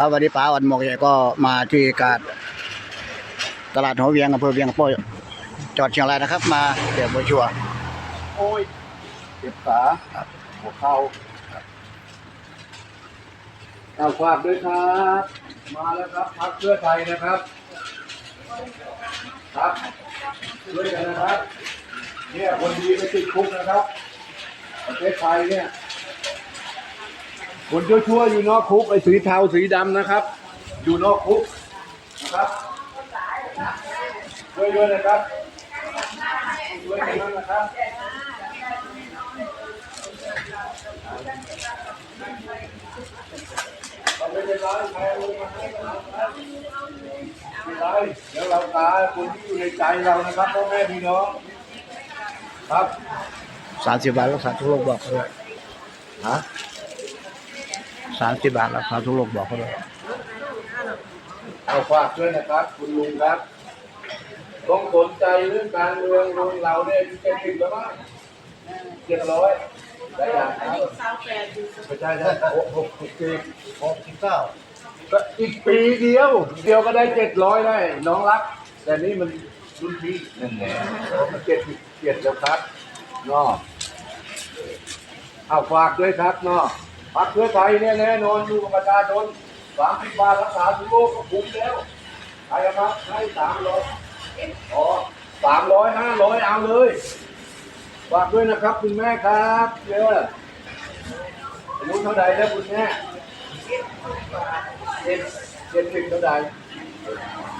ครับวันนี้ป้าวันหมอกใหญ่ก็มาที่การตลาดหัวเวียงอำเภอเวียงโป้ยจังหวัดเชียงรายนะครับ มาเดี๋ยวบัวชัวโอ้ยเจ็บขาหัวเข่าเอาฝากด้วยครับ มาแล้วครับพักเพื่อไทยนะครับ ครับด้วยกันนะครับ เนี่ยคนดีไม่ติดคุกนะครับ ประเทศไทยเนี่ย คนชั่วๆอยู่นอกคุกไอ้สีเทาสีดำนะครับ อยู่นอกคุกนะครับช่วยด้วยนะครับช่วยกันนะครับไม่เป็นไรใครเอามาให้เอาไม่เป็นไรเดี๋ยวเราตาคนที่อยู่ในใจเรานะครับพ่อแม่พี่น้องครับสามสิบบาทรักษาทุกโรคบอกเขาด้วยฮะ สามสิบบาทรักษาทุกโรคบอกเขาด้วยเอาฝากด้วยนะครับ คุณลุงครับต้องสนใจเรื่องการเมืองลุงเราเนี่ยเจ็ดสิบแล้วมั้งเจ็ดร้อยได้อย่างครับไม่ใช่ใช่หกหกหกสิบหกสิบเก้าก็อีกปีเดียว เดียวก็ได้เจ็ดร้อยได้น้องรัก แต่นี่มันรุ่นพี่นั่นแหละมันเจ็ดสิบเจ็ดแล้วครับเนาะเอาฝากด้วยครับเนาะ พักเพื่อไทยเนี่ยแน่นอนอยู่กับประชาชนสามสิบบาทรักษาทุกโรคก็คุ้มแล้วใครเอาครับให้สามร้อยอ๋อสามร้อยห้าร้อยเอาเลยฝากด้วยนะครับคุณแม่ครับเยอะอายุเท่าใดแล้วคุณแม่เจ็ดเจ็ดสิบเท่าใด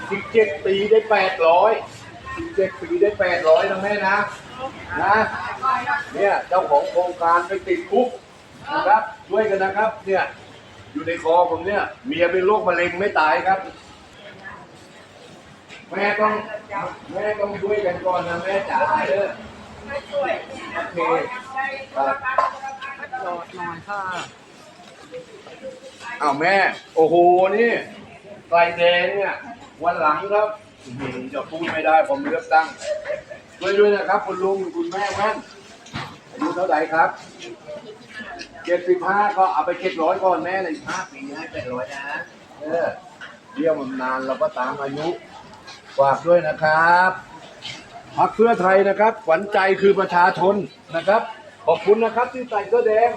สิบเจ็ดปีได้แปดร้อยสิบเจ็ดปีได้แปดร้อยนะแม่นะนะเนี่ยเจ้าของโครงการไปติดคุก นะครับช่วยกันนะครับ เนี่ยอยู่ในคอผมเนี่ย เมียเป็นโรคมะเร็งไม่ตายครับ แม่ต้องแม่ต้องช่วยกันก่อนนะแม่จ๋าเด้อโอเคครับอ้าวแม่ โอ้โหนี่ไฟแดงเนี่ยวันหลังครับจะพูดไม่ได้ผมเลือกตั้งช่วยด้วยนะครับ คุณลุงคุณแม่แม่อายุเท่าไหร่ครับ เจ็ดสิบห้าก็เอาไปเจ็ดร้อยก่อนแม่เลยห้าปีให้แปดร้อยนะ เออเที่ยวมันนานเราก็ตามอายุฝากด้วยนะครับพักเพื่อไทยนะครับขวัญใจคือประชาชนนะครับ ขอบคุณนะครับที่ใส่เสื้อแดง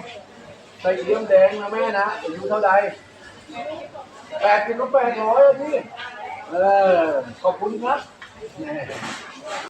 ใส่เอี้ยมแดงนะแม่นะอายุเท่าไหร่แปดสิบก็แปดร้อยพี่เออขอบคุณครับ